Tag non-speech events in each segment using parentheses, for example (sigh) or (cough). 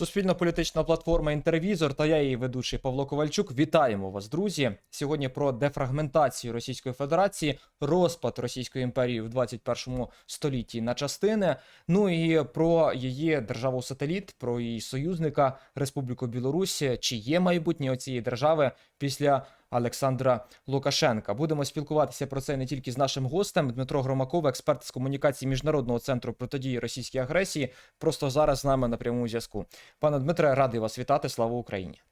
Суспільно-політична платформа Інтервізор та я її ведучий Павло Ковальчук. Вітаємо вас, друзі. Сьогодні про дефрагментацію Російської Федерації, розпад Російської імперії в 21 столітті на частини. Ну і про її державу-сателіт, про її союзника Республіку Білорусі, Чи є майбутнє цієї держави після Олександра Лукашенка? Будемо спілкуватися про це не тільки з нашим гостем Дмитро Громаков, експерт з комунікації міжнародного центру протидії російській агресії. Просто зараз з нами на прямому зв'язку. Пане Дмитре, радий вас вітати. Слава Україні!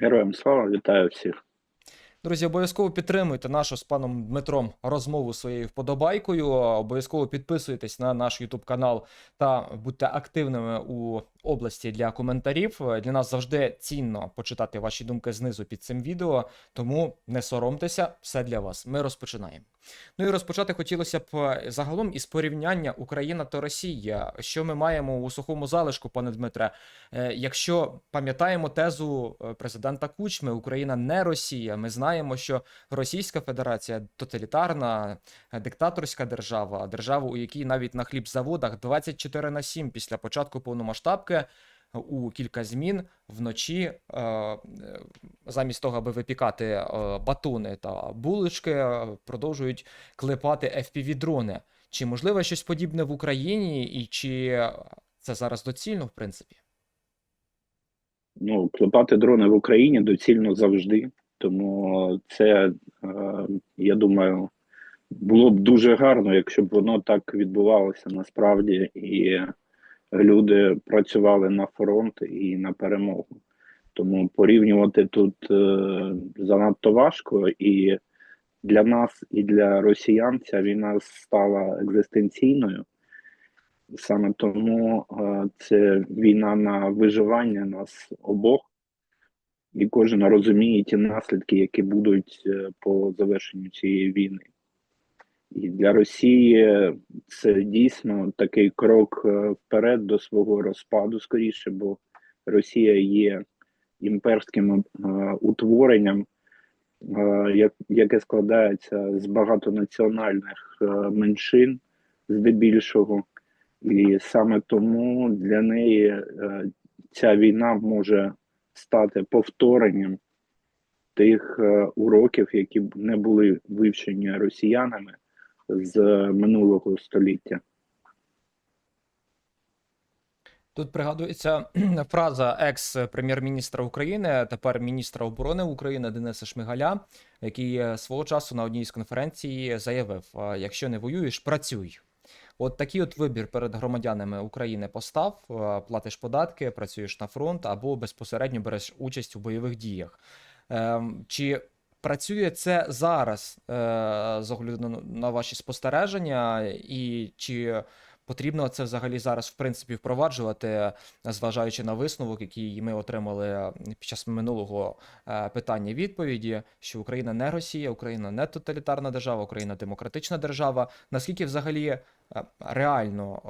Героям слава, вітаю всіх. Друзі, обов'язково підтримуйте нашу з паном Дмитром розмову своєю вподобайкою. Обов'язково підписуйтесь на наш Ютуб канал та будьте активними у області для коментарів. Для нас завжди цінно почитати ваші думки знизу під цим відео. Тому не соромтеся, все для вас. Ми розпочинаємо. Ну і розпочати хотілося б е, загалом із порівняння Україна та Росія. Що ми маємо у сухому залишку, пане Дмитре? Е, Якщо пам'ятаємо тезу е, президента Кучми, Україна не Росія. Ми знаємо, що Російська Федерація тоталітарна, диктаторська держава, держава, у якій навіть на хлібзаводах 24 на 7 після початку повномасштабки. Е, У кілька змін вночі, е, замість того, аби випікати е, батони та булочки, е, продовжують клепати FPV-дрони. Чи можливо щось подібне в Україні, і чи це зараз доцільно, в принципі? Ну, клепати дрони в Україні доцільно завжди. Тому це, я думаю, було б дуже гарно, якщо б воно так відбувалося насправді, і люди працювали на фронт і на перемогу. Тому порівнювати тут е, занадто важко, і для нас, і для росіян ця війна стала екзистенційною. Саме тому е, це війна на виживання нас обох, і кожен розуміє ті наслідки, які будуть е, по завершенню цієї війни. І для Росії це дійсно такий крок е, вперед до свого розпаду, скоріше, бо Росія є імперським е, утворенням, е, яке складається з багатонаціональних меншин, здебільшого. І саме тому для неї ця війна може стати повторенням тих уроків, які не були вивчені росіянами з минулого століття. Тут пригадується фраза екс-прем'єр-міністра України, тепер міністра оборони України Дениса Шмигаля, який е, свого часу на одній з конференцій заявив: е, якщо не воюєш, працюй. От такий от вибір перед громадянами України постав: е, платиш податки, працюєш на фронт або безпосередньо береш участь у бойових діях. Ем, Чи працює це зараз е, з огляду на- ваші спостереження, і чи потрібно це взагалі зараз в принципі впроваджувати, зважаючи на висновок, який ми отримали під час минулого е, питання відповіді, що Україна не Росія, Україна не тоталітарна держава, Україна демократична держава. Наскільки взагалі е, реально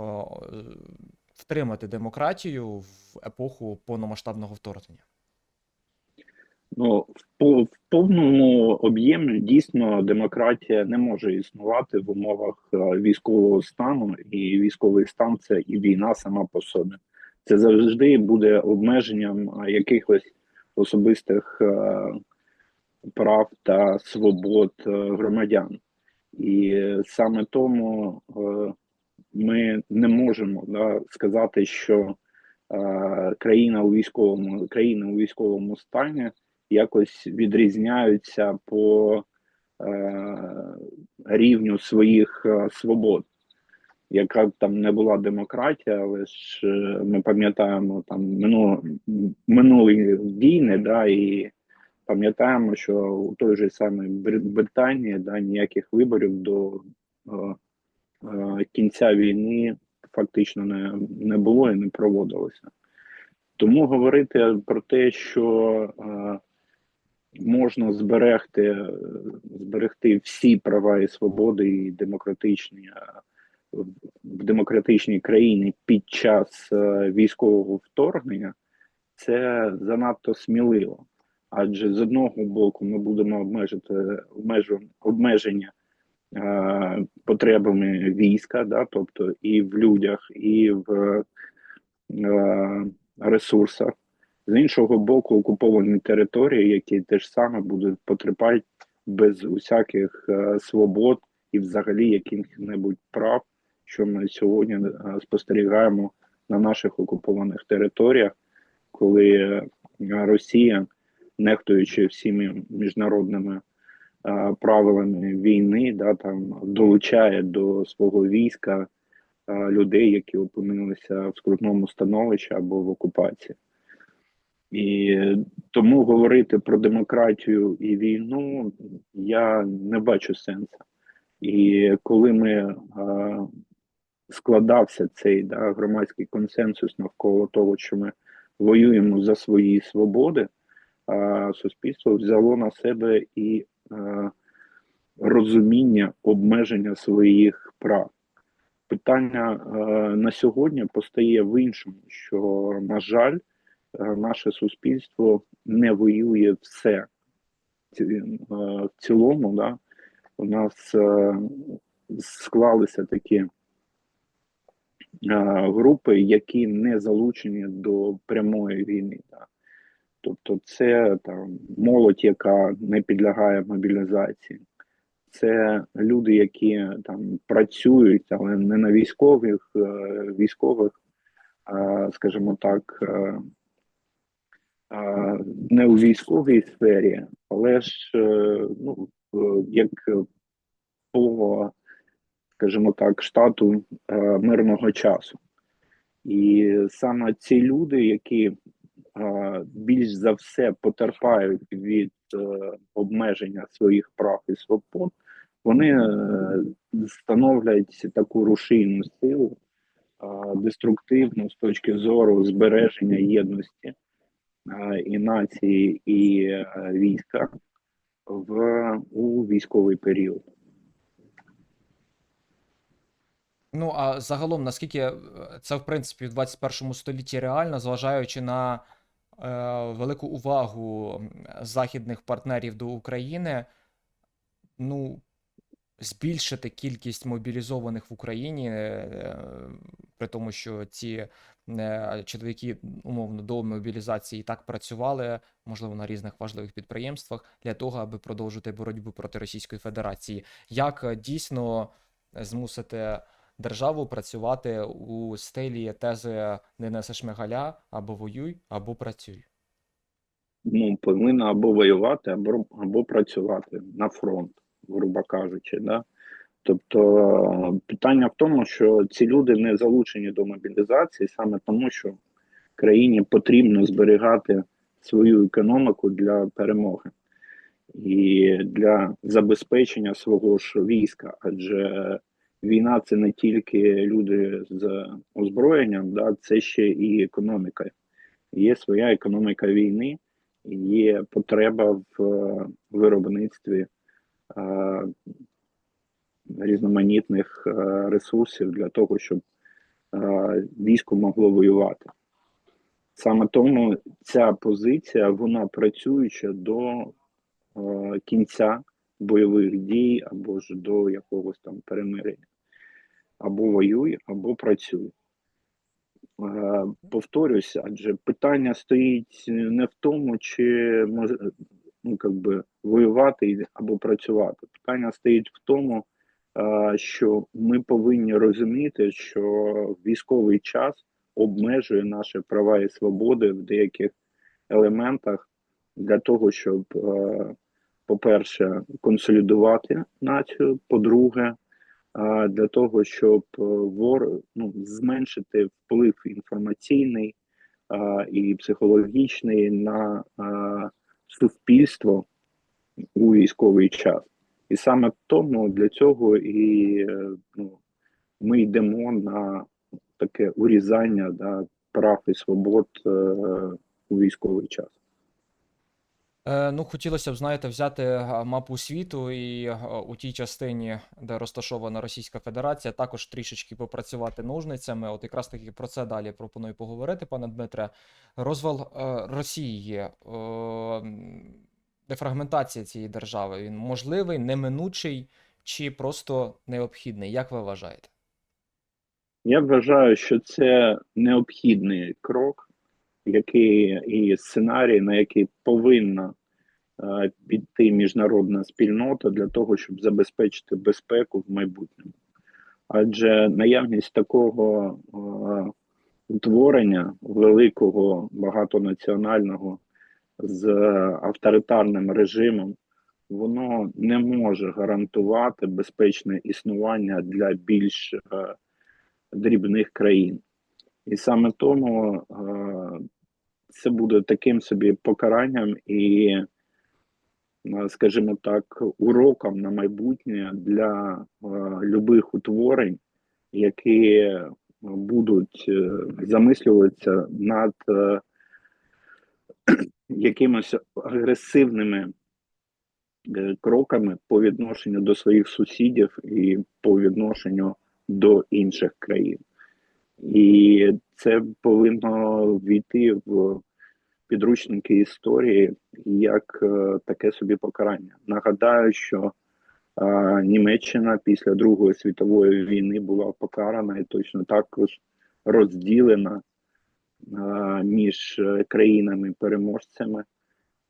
втримати демократію в епоху повномасштабного вторгнення? Ну, в, повному об'ємі дійсно демократія не може існувати в умовах е, військового стану, і військовий стан це і війна сама по собі. Це завжди буде обмеженням е, якихось особистих е, прав та свобод громадян. І саме тому ми не можемо да, сказати, що країна у військовому країни у військовому стані якось відрізняються по е, рівню своїх е, свобод. Яка там не була демократія, але ж е, ми пам'ятаємо там мину, минулі війни, да, і пам'ятаємо, що у той же самій Британії да, ніяких виборів до е, е, кінця війни фактично не, не було і не проводилося. Тому говорити про те, що е, можна зберегти, е, зберегти всі права і свободи і демократичні е, в демократичній країні під час е, військового вторгнення, це занадто сміливо. Адже з одного боку ми будемо обмежити обмеження е, потребами війська, да, тобто і в людях, і в е, ресурсах, з іншого боку, окуповані території, які теж саме будуть потерпати без усяких е, свобод і взагалі яких-небудь прав, що ми сьогодні е, спостерігаємо на наших окупованих територіях, коли е, Росія, нехтуючи всіми міжнародними е, правилами війни, да, там долучає до свого війська е, людей, які опинилися в скрутному становищі або в окупації. І тому говорити про демократію і війну я не бачу сенсу. І коли ми е, складався цей да, громадський консенсус навколо того, що ми воюємо за свої свободи, а суспільство взяло на себе і е, розуміння обмеження своїх прав. Питання е, на сьогодні постає в іншому, що, на жаль, наше суспільство не воює все. Е, В цілому, да, у нас е, склалися такі е, групи, які не залучені до прямої війни. Да. Тобто, це там молодь, яка не підлягає мобілізації, це люди, які там працюють, але не на військових, е, військових, е, скажімо так, е, е, не у військовій сфері, але ж е, ну, е, як по, скажімо так, штату е, мирного часу. І саме ці люди, які більш за все потерпають від обмеження своїх прав і свобод, вони становлять таку рушійну силу, деструктивну з точки зору збереження єдності і нації, і е, війська в у військовий період. Ну, а загалом, наскільки е, це, в принципі, в 21 столітті реально, зважаючи на е, велику увагу західних партнерів до України, ну, збільшити кількість мобілізованих в Україні, е, при тому, що ці е, чоловіки, умовно, до мобілізації так працювали, можливо, на різних важливих підприємствах, для того, аби продовжити боротьбу проти Російської Федерації. Як е, дійсно змусити державу працювати у стилі тези не неси шмигаля, або воюй, або працюй. ну, повинна або воювати, або, або працювати на фронт, грубо кажучи. Да? Тобто питання в тому, що ці люди не залучені до мобілізації саме тому, що країні потрібно зберігати свою економіку для перемоги і для забезпечення свого ж війська, адже війна це не тільки люди з озброєнням, да, це ще і економіка. Є своя економіка війни, є потреба в е, виробництві різноманітних е, ресурсів для того, щоб е, військо могло воювати. Саме тому ця позиція вона працююча до е, кінця бойових дій або ж до якогось там перемирення. Або воюй, або працюй. Е, Повторюся, адже питання стоїть не в тому, чи ну, как би, воювати або працювати. Питання стоїть в тому, що ми повинні розуміти, що військовий час обмежує наші права і свободи в деяких елементах для того, щоб, по-перше, консолідувати націю, по-друге, для того, щоб вор ну, зменшити вплив інформаційний і психологічний на суспільство у військовий час. І саме тому для цього і е, ну, ми йдемо на таке урізання да, прав і свобод е, у військовий час. Е, ну, хотілося б, знаєте, взяти е, мапу світу і е, у тій частині, де розташована Російська Федерація, також трішечки попрацювати ножницями. От якраз таки про це далі пропоную поговорити, пане Дмитре. Розвал Росії, дефрагментація цієї держави, він можливий, неминучий чи просто необхідний? Як ви вважаєте? Я вважаю, що це необхідний крок який і сценарій, на який повинна піти міжнародна спільнота для того, щоб забезпечити безпеку в майбутньому. Адже наявність такого утворення великого багатонаціонального з авторитарним режимом, воно не може гарантувати безпечне існування для більш дрібних країн. І саме тому це буде таким собі покаранням і, скажімо так, уроком на майбутнє для е, любих утворень, які е, будуть е, замислюватися над е, (clears throat) якимось агресивними е, кроками по відношенню до своїх сусідів і по відношенню до інших країн. І це повинно війти в підручники історії як е, таке собі покарання. Нагадаю, що е, Німеччина після Другої світової війни була покарана і точно також розділена е, між країнами-переможцями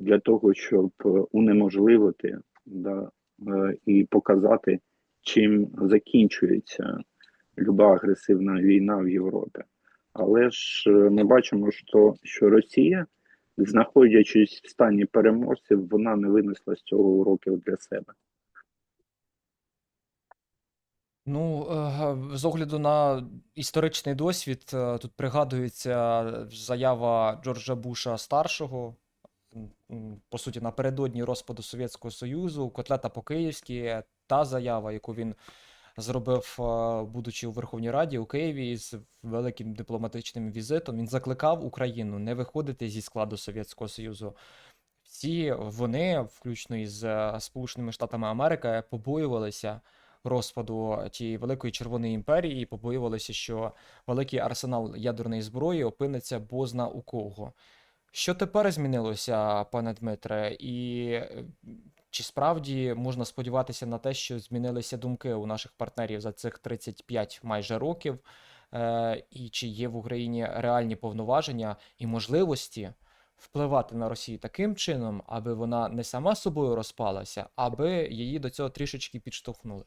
для того, щоб унеможливити да, і показати, чим закінчується люба агресивна війна в Європі. Але ж ми бачимо, що, що Росія, знаходячись в стані переможців, вона не винесла з цього уроків для себе. Ну, е, з огляду на історичний досвід, е, тут пригадується заява Джорджа Буша старшого, по суті, напередодні розпаду Совєтського Союзу, котлета по-київськи, та заява, яку він зробив, е, будучи у Верховній Раді у Києві з великим дипломатичним візитом. Він закликав Україну не виходити зі складу Совєтського Союзу. Всі вони, включно із е, Сполученими Штатами Америки, побоювалися розпаду тієї великої Червоної імперії, і побоювалися, що великий арсенал ядерної зброї опиниться бозна у кого. Що тепер змінилося, пане Дмитре, і е, чи справді можна сподіватися на те, що змінилися думки у наших партнерів за цих 35 майже років, е, і чи є в Україні реальні повноваження і можливості впливати на Росію таким чином, аби вона не сама собою розпалася, аби її до цього трішечки підштовхнули?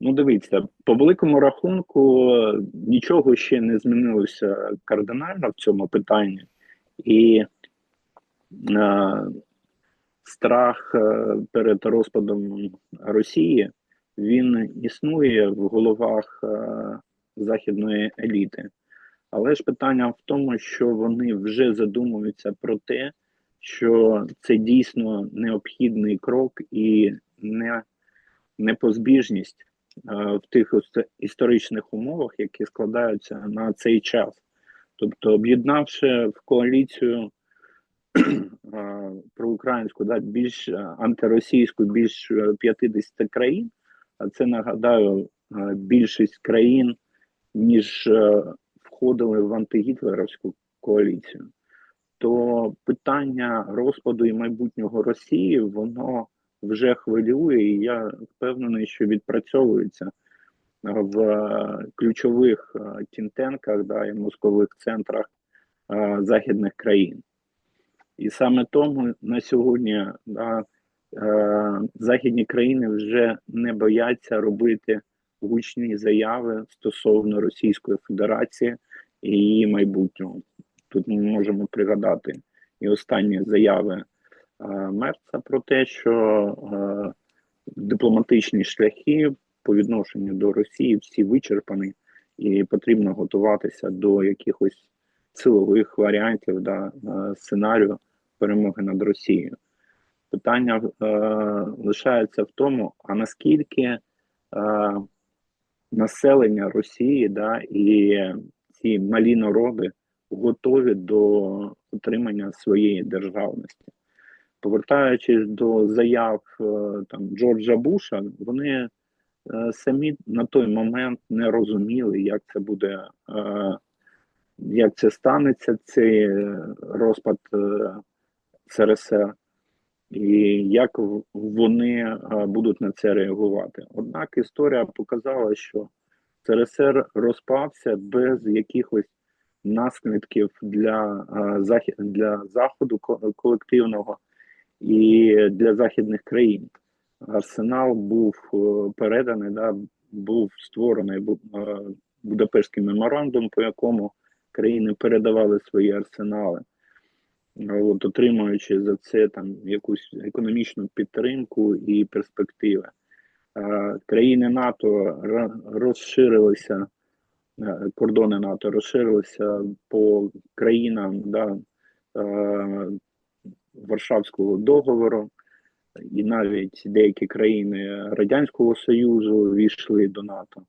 Ну, дивіться, по великому рахунку нічого ще не змінилося кардинально в цьому питанні, і е, страх е, перед розпадом Росії він існує в головах е, західної еліти. Але ж питання в тому, що вони вже задумуються про те, що це дійсно необхідний крок і не, непозбіжність е, в тих історичних умовах, які складаються на цей час. Тобто, об'єднавши в коаліцію (clears throat) проукраїнську, да, більш е, антиросійську, більш е, 50 країн, а це нагадаю, е, більшість країн, ніж е, входили в антигітлерівську коаліцію, то питання розпаду і майбутнього Росії воно вже хвилює, і я впевнений, що відпрацьовується в е, ключових е, тінтенках да, і мозкових центрах е, західних країн. І саме тому на сьогодні да, е, західні країни вже не бояться робити гучні заяви стосовно Російської Федерації і її майбутнього. Тут ми можемо пригадати і останні заяви е, Мерца про те, що е, дипломатичні шляхи по відношенню до Росії всі вичерпані, і потрібно готуватися до якихось силових варіантів да, е, сценарію перемоги над Росією. Питання е, лишається в тому, а наскільки е, населення Росії да, і ці малі народи готові до отримання своєї державності. Повертаючись до заяв е, там Джорджа Буша, вони е, самі на той момент не розуміли, як це буде, е, як це станеться, цей е, розпад е, СРСР, і як вони е, будуть на це реагувати. Однак історія показала, що СРСР розпався без якихось наслідків для, е, для заходу колективного і для західних країн. Арсенал був е, переданий, да, був створений бу- Будапештський меморандум, по якому країни передавали свої арсенали, от, отримуючи за це там якусь економічну підтримку і перспективи. Е, Країни НАТО розширилися, е, кордони НАТО розширилися по країнам да, е, Варшавського договору, і навіть деякі країни Радянського Союзу війшли до НАТО.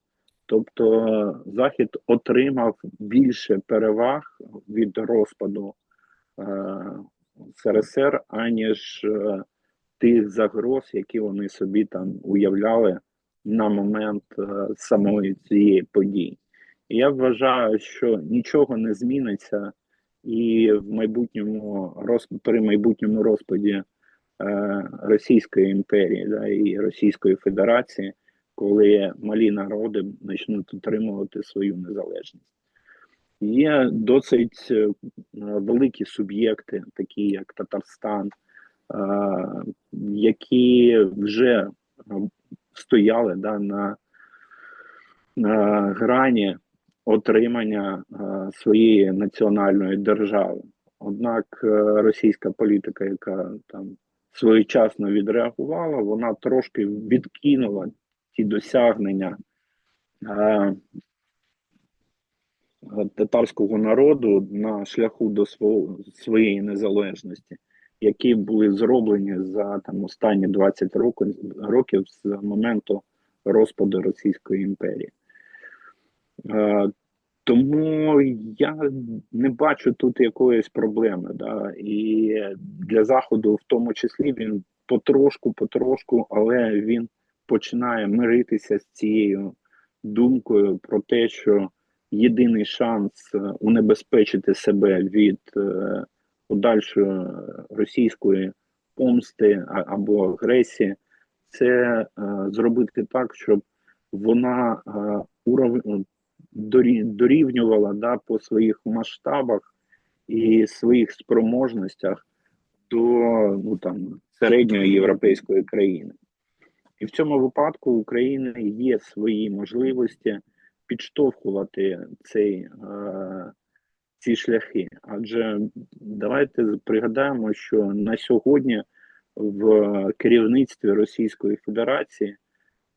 Тобто Захід отримав більше переваг від розпаду е, СРСР, аніж е, тих загроз, які вони собі там уявляли на момент е, самої цієї події. Я вважаю, що нічого не зміниться, і в майбутньому при майбутньому розпаді е, Російської імперії да, і Російської Федерації, коли малі народи почнуть отримувати свою незалежність. Є досить е, великі суб'єкти, такі як Татарстан, е, які вже е, стояли да, на, грані отримання своєї національної держави. Однак російська політика, яка там своєчасно відреагувала, вона трошки відкинула ті досягнення татарського народу на шляху до свого, своєї незалежності, які були зроблені за там останні 20 років, років з моменту розпаду Російської імперії. Е, тому я не бачу тут якоїсь проблеми. Да? І для Заходу, в тому числі, він потрошку, потрошку, але він починає миритися з цією думкою про те, що єдиний шанс е, унебезпечити себе від е, подальшої російської помсти або агресії, це е, зробити так, щоб вона уров- дорівнювала да, по своїх масштабах і своїх спроможностях до ну, там, середньої європейської країни. І в цьому випадку України є свої можливості підштовхувати цей, е, ці шляхи. Адже давайте пригадаємо, що на сьогодні в керівництві Російської Федерації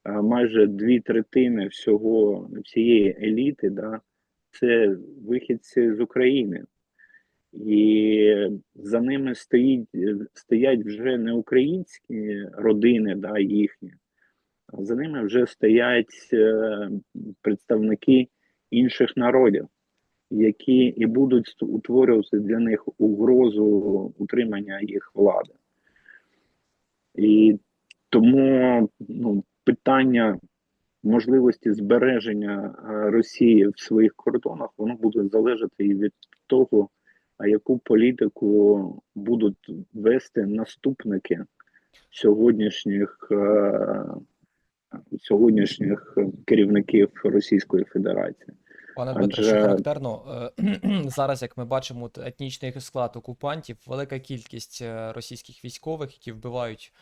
е, майже дві третини всього всієї еліти, да, це вихідці з України. І за ними стоїть, стоять вже не українські родини, да, їхні, за ними вже стоять е, представники інших народів, які і будуть утворювати для них угрозу утримання їх влади. І тому ну, питання можливості збереження е, Росії в своїх кордонах, воно буде залежати і від того, а яку політику будуть вести наступники сьогоднішніх, е, сьогоднішніх керівників Російської Федерації. Пане Дмитре, Адже- що характерно, е, (clears throat) зараз, як ми бачимо, етнічний склад окупантів, велика кількість е, російських військових, які вбивають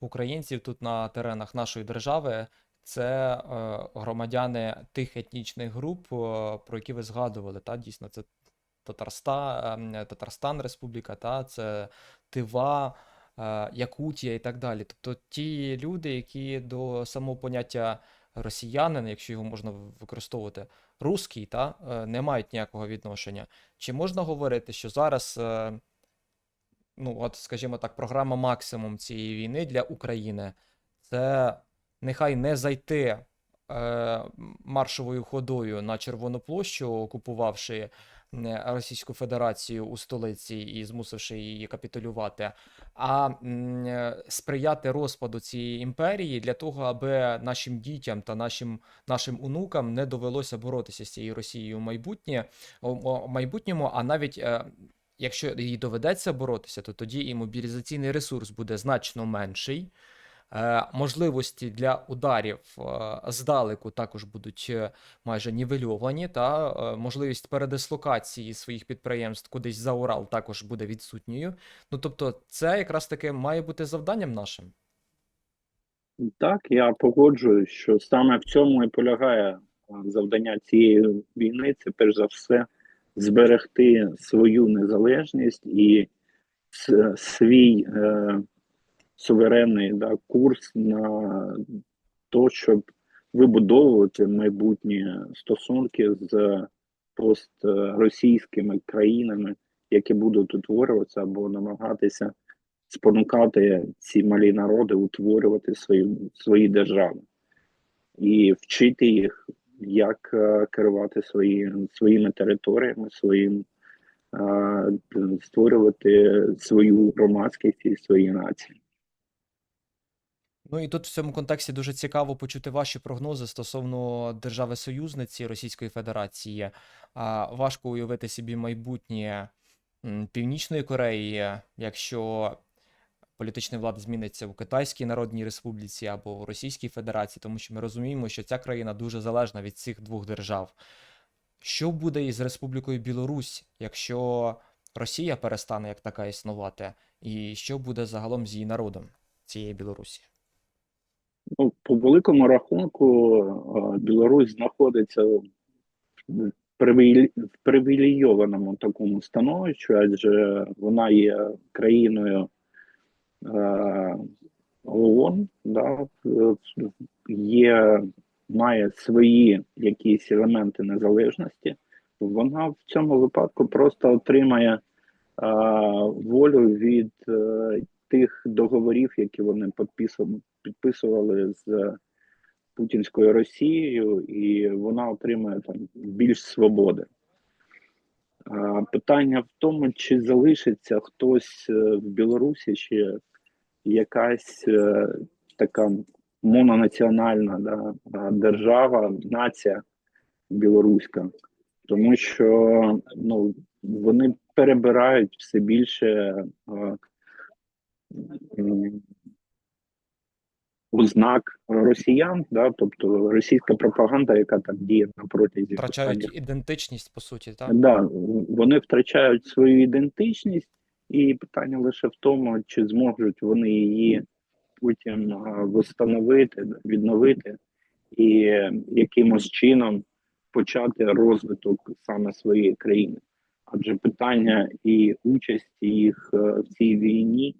українців тут на теренах нашої держави, це е, громадяни тих етнічних груп, про які ви згадували. Та дійсно, це Татарстан, Татарстан Республіка, та це Тива, Якутія і так далі. Тобто ті люди, які до самого поняття росіянин, якщо його можна використовувати, русський, та е, не мають ніякого відношення. Чи можна говорити, що зараз, е, ну от, скажімо так, програма максимум цієї війни для України це нехай не зайти е, маршовою ходою на Червону площу, окупувавши Російську Федерацію у столиці і змусивши її капітулювати, а е, сприяти розпаду цієї імперії для того, аби нашим дітям та нашим нашим онукам не довелося боротися з цією Росією в майбутнє, у майбутньому, а навіть е, якщо їй доведеться боротися, то тоді і мобілізаційний ресурс буде значно менший. Е, можливості для ударів е, здалеку також будуть е, майже нівельовані, та можливість передислокації своїх підприємств кудись за Урал також буде відсутньою. Ну тобто, це якраз таки має бути завданням нашим. Так, я погоджуюсь, що саме в цьому і полягає завдання цієї війни. Це перш за все зберегти свою незалежність і свій суверенний да, курс на те, щоб вибудовувати майбутні стосунки з постросійськими країнами, які будуть утворюватися або намагатися спонукати ці малі народи утворювати свої, свої держави і вчити їх, як е, керувати свої, своїми територіями, своїм е, створювати свою громадськість і свої нації. Ну і тут в цьому контексті дуже цікаво почути ваші прогнози стосовно держави-союзниці Російської Федерації. А важко уявити собі майбутнє Північної Кореї, якщо політична влада зміниться в Китайській Народній Республіці або в Російській Федерації, тому що ми розуміємо, що ця країна дуже залежна від цих двох держав. Що буде із Республікою Білорусь, якщо Росія перестане як така існувати, і що буде загалом з її народом цієї Білорусі? Ну, по великому рахунку, е, Білорусь знаходиться в привілей- привілейованому такому становищі, адже вона є країною е, ООН, да, є, має свої якісь елементи незалежності. Вона в цьому випадку просто отримає е, волю від е, тих договорів, які вони підписували, з Путінською Росією, і вона отримає там більш свободи. Питання в тому, чи залишиться хтось е, в Білорусі, чи якась е, така мононаціональна да, держава, нація білоруська, тому що ну, вони перебирають все більше е, ознак росіян, да, тобто російська пропаганда, яка там діє на протязі Втрачають останніх ідентичність, по суті, так? Да, вони втрачають свою ідентичність, і питання лише в тому, чи зможуть вони її потім а, восстановити, відновити і якимось чином почати розвиток саме своєї країни. Адже питання і участі їх е, в цій війні,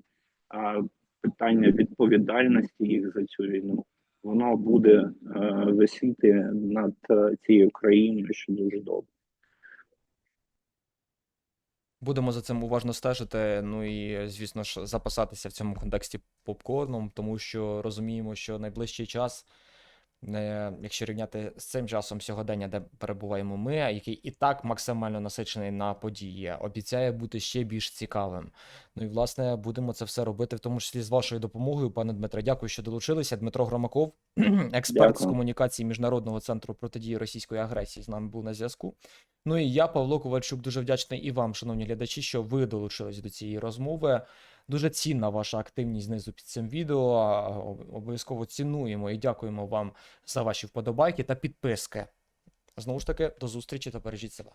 а питання відповідальності їх за цю війну, воно буде е, висіти над е, цією країною ще дуже довго. Будемо за цим уважно стежити. Ну і, звісно ж, запасатися в цьому контексті попкорном, тому що розуміємо, що найближчий час, якщо рівняти з цим часом сьогодення, де перебуваємо ми, який і так максимально насичений на події, обіцяє бути ще більш цікавим. Ну і власне будемо це все робити, в тому числі з вашою допомогою, пане Дмитре. Дякую, що долучилися. Дмитро Громаков, (clears throat) експерт з комунікації Міжнародного центру протидії російської агресії, з нами був на зв'язку. Ну і я, Павло Ковальчук, дуже вдячний і вам, шановні глядачі, що ви долучились до цієї розмови. Дуже цінна ваша активність знизу під цим відео. Обов'язково цінуємо і дякуємо вам за ваші вподобайки та підписки. Знову ж таки, до зустрічі та бережіть себе.